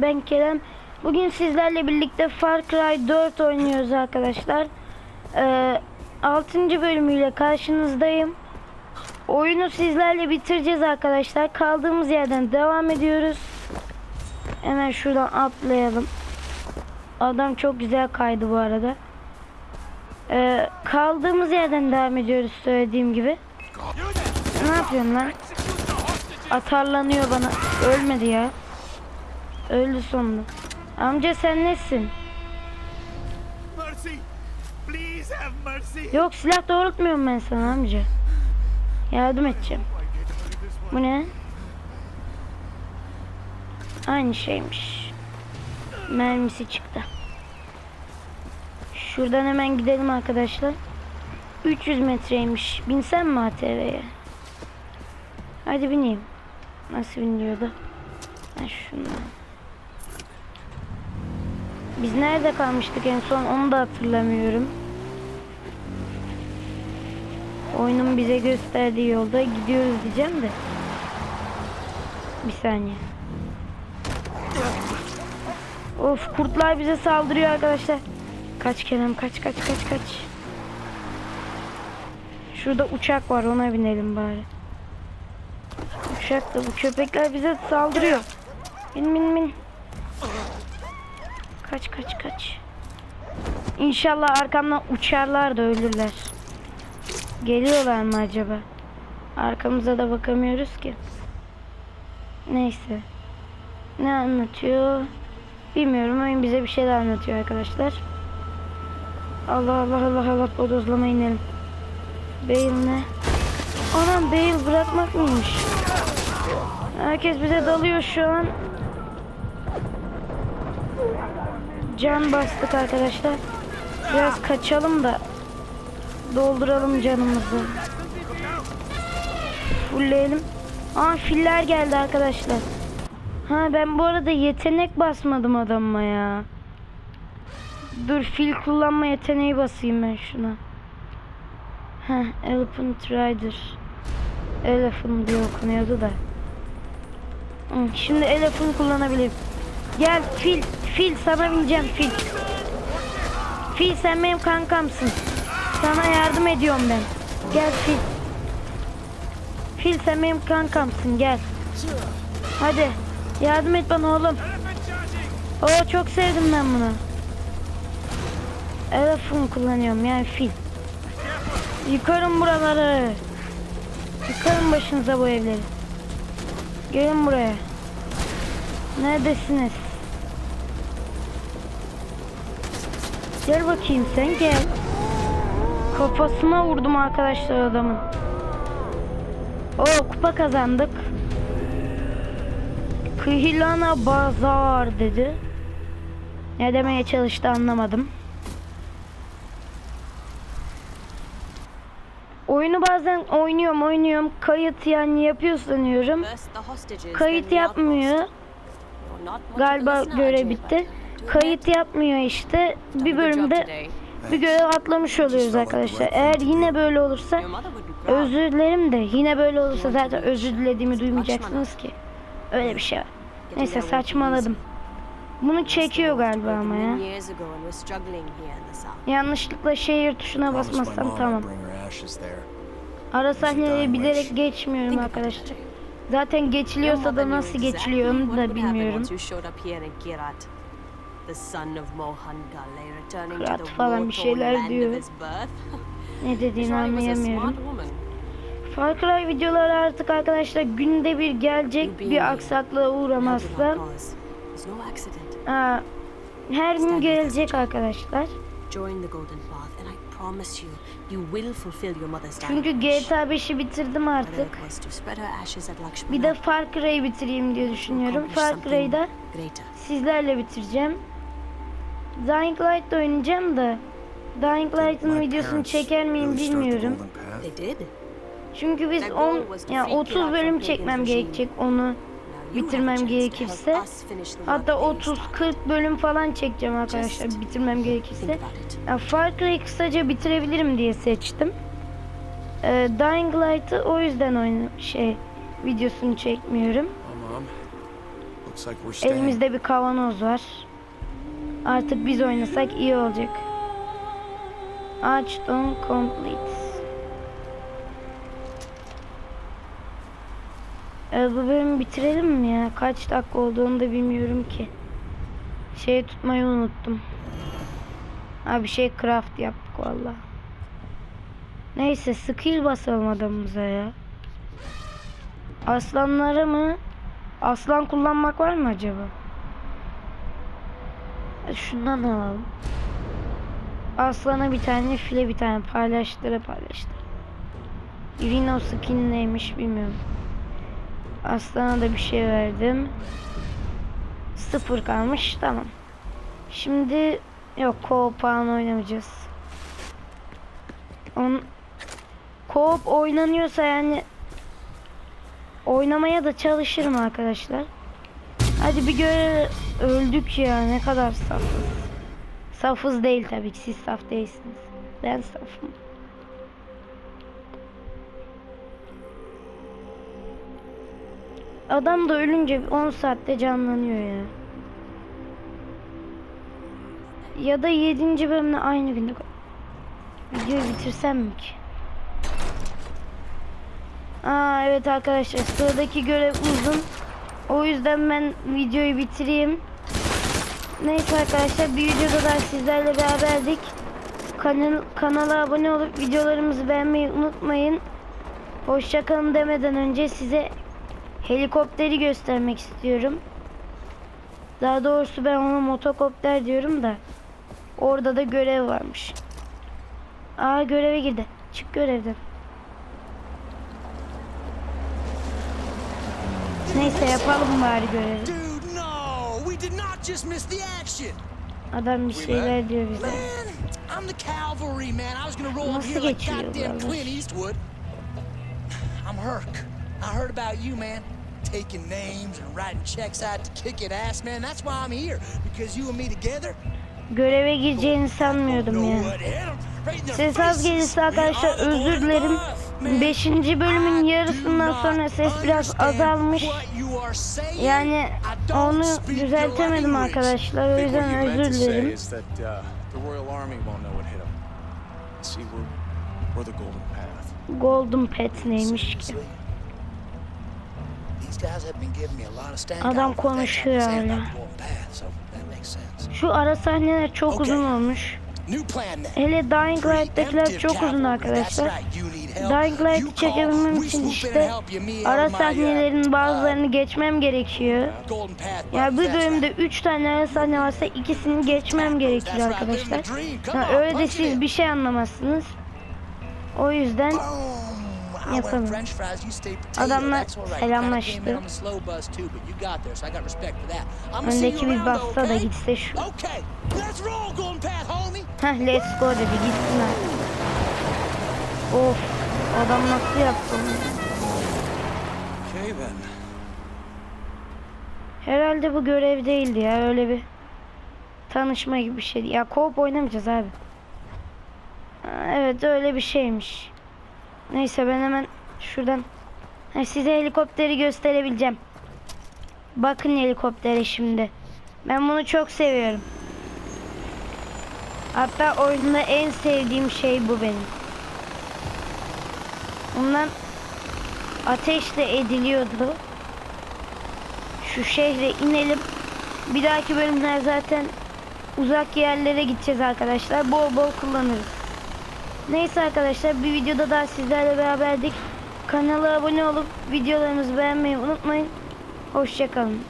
Ben Kerem. Bugün sizlerle birlikte Far Cry 4 oynuyoruz arkadaşlar. Ee, 6. bölümüyle karşınızdayım. Oyunu sizlerle bitireceğiz arkadaşlar. Kaldığımız yerden devam ediyoruz. Hemen şuradan atlayalım. Adam çok güzel kaydı bu arada. Ee, kaldığımız yerden devam ediyoruz söylediğim gibi. Ne yapıyorsun lan? Atarlanıyor bana. Ölmedi ya. Öldü sonunda. Amca sen nesin? Mercy! Please have mercy! Yok silah doğrultmuyorum ben sana amca. Yardım edeceğim. Bu ne? Aynı şeymiş. Mermisi çıktı. Şuradan hemen gidelim arkadaşlar. 300 metreymiş. Binsem mi ATV'ye? Hadi bineyim. Nasıl biniliyordu? Ha şundan. Biz nerede kalmıştık en son onu da hatırlamıyorum. Oyunun bize gösterdiği yolda gidiyoruz diyeceğim de. Bir saniye. Of kurtlar bize saldırıyor arkadaşlar. Kaç Kerem kaç kaç kaç kaç. Şurada uçak var ona binelim bari. Uçak da bu köpekler bize saldırıyor. Bin bin bin. Kaç kaç kaç. İnşallah arkamdan uçarlar da ölürler. Geliyorlar mı acaba? Arkamıza da bakamıyoruz ki. Neyse. Ne anlatıyor? Bilmiyorum. Oyun bize bir şeyler anlatıyor arkadaşlar. Allah Allah Allah Allah bodozlama inelim. Bale ne? Anam Bale bırakmak mıymış? Herkes bize dalıyor şu an. Can bastık arkadaşlar. Biraz kaçalım da dolduralım canımızı. Fullleyelim. Aa filler geldi arkadaşlar. Ha ben bu arada yetenek basmadım adamıma ya. Dur fil kullanma yeteneği basayım ben şuna. Heh Elephant Rider. Elephant diye okunuyordu da. Şimdi Elephant kullanabilirim. Gel fil, fil sana bineceğim fil. Fil sen benim kankamsın. Sana yardım ediyorum ben. Gel fil. Fil sen benim kankamsın gel. Hadi yardım et bana oğlum. Oo çok sevdim ben bunu. Elephant kullanıyorum yani fil. Yıkarım buraları. Yıkarım başınıza bu evleri. Gelin buraya. Neredesiniz? Gel bakayım sen gel. Kafasına vurdum arkadaşlar adamın. O kupa kazandık. Kıhilana bazar dedi. Ne demeye çalıştı anlamadım. Oyunu bazen oynuyorum oynuyorum kayıt yani yapıyor sanıyorum. Kayıt yapmıyor. Galiba görev bitti. Kayıt yapmıyor işte. Bir bölümde bir görev atlamış oluyoruz arkadaşlar. Eğer yine böyle olursa özür dilerim de yine böyle olursa zaten özür dilediğimi duymayacaksınız ki. Öyle bir şey var. Neyse saçmaladım. Bunu çekiyor galiba ama ya. Yanlışlıkla şehir tuşuna basmazsam tamam. Ara sahneleri bilerek geçmiyorum arkadaşlar. Zaten geçiliyorsa da nasıl geçiliyor onu da bilmiyorum. Krat falan bir şeyler diyor. Ne dediğini anlayamıyorum. Far Cry videoları artık arkadaşlar günde bir gelecek bir aksaklığa uğramazsa. Aa, her gün gelecek arkadaşlar. Çünkü GTA 5'i bitirdim artık. Bir de Far Cry'ı bitireyim diye düşünüyorum. Far Cry'da sizlerle bitireceğim. Dying Light oynayacağım da Dying Light'ın videosunu çeker miyim bilmiyorum. Çünkü biz 10 yani 30 bölüm çekmem gerekecek onu bitirmem gerekirse. Hatta 30 40 bölüm falan çekeceğim arkadaşlar bitirmem gerekirse. Ya Far Cry'ı kısaca bitirebilirim diye seçtim. Ee, Dying Light'ı o yüzden oyun şey videosunu çekmiyorum. Elimizde bir kavanoz var. Artık biz oynasak iyi olacak. Archstone complete. Ee, bu bölümü bitirelim mi ya? Kaç dakika olduğunu da bilmiyorum ki. Şeyi tutmayı unuttum. Ha bir şey craft yaptık valla. Neyse skill basalım adamımıza ya. Aslanlara mı? Aslan kullanmak var mı acaba? E, Şundan alalım. Aslana bir tane, file bir tane paylaştıra paylaştır. Rhino skin neymiş bilmiyorum. Aslana da bir şey verdim. Sıfır kalmış tamam. Şimdi yok co falan oynamayacağız. On co oynanıyorsa yani oynamaya da çalışırım arkadaşlar. Hadi bir göre öldük ya ne kadar safız. Safız değil tabii ki siz saf değilsiniz. Ben safım. Adam da ölünce 10 saatte canlanıyor ya. Ya da 7. bölümle aynı günde videoyu bitirsem mi ki? Aa evet arkadaşlar sıradaki görev uzun. O yüzden ben videoyu bitireyim. Neyse arkadaşlar bir videoda da sizlerle beraberdik. Kanal, kanala abone olup videolarımızı beğenmeyi unutmayın. Hoşçakalın demeden önce size helikopteri göstermek istiyorum. Daha doğrusu ben ona motokopter diyorum da. Orada da görev varmış. Aa göreve girdi. Çık görevden. Neyse yapalım bari görevi. Dude, no! We did not just miss the action! Adam bir şeyler diyor bize. Man, I'm the cavalry, man. I was gonna roll up Nasıl here like geçiyor goddamn buralar? Clint Eastwood. I'm Herc. I heard about you, man. Taking names and writing checks out to kicking ass, man. That's why I'm here. Because you and me together. Göreve gireceğini sanmıyordum ya. Ses az gelirse arkadaşlar özür dilerim. Boys, man. 5. bölümün yarısından sonra ses biraz azalmış. Yani onu düzeltemedim arkadaşlar. O yüzden özür dilerim. Golden Pet neymiş ki? Adam konuşuyor hala. Şu ara sahneler çok uzun olmuş. Hele Dying Light'takiler çok uzun arkadaşlar. Dying call, çekebilmem için işte ara or my, uh, sahnelerin bazılarını geçmem gerekiyor. Path Ya bir bölümde right. 3 tane ara sahne varsa ikisini geçmem gerekir arkadaşlar. on, öyle de siz bir şey anlamazsınız. O yüzden Yapalım. Right. selamlaştı. Öndeki bir bassa da gitse şu. Heh let's go dedi gitsinler. Of adam nasıl yaptı onu? Okay then. Herhalde bu görev değildi ya öyle bir tanışma gibi bir şeydi. Ya co-op oynamayacağız abi. Evet öyle bir şeymiş. Neyse ben hemen şuradan size helikopteri gösterebileceğim. Bakın helikoptere şimdi. Ben bunu çok seviyorum. Hatta oyunda en sevdiğim şey bu benim. Bundan ateş de ediliyordu. Şu şehre inelim. Bir dahaki bölümler zaten uzak yerlere gideceğiz arkadaşlar. Bol bol kullanırız. Neyse arkadaşlar bir videoda daha sizlerle beraberdik. Kanala abone olup videolarımızı beğenmeyi unutmayın. Hoşçakalın.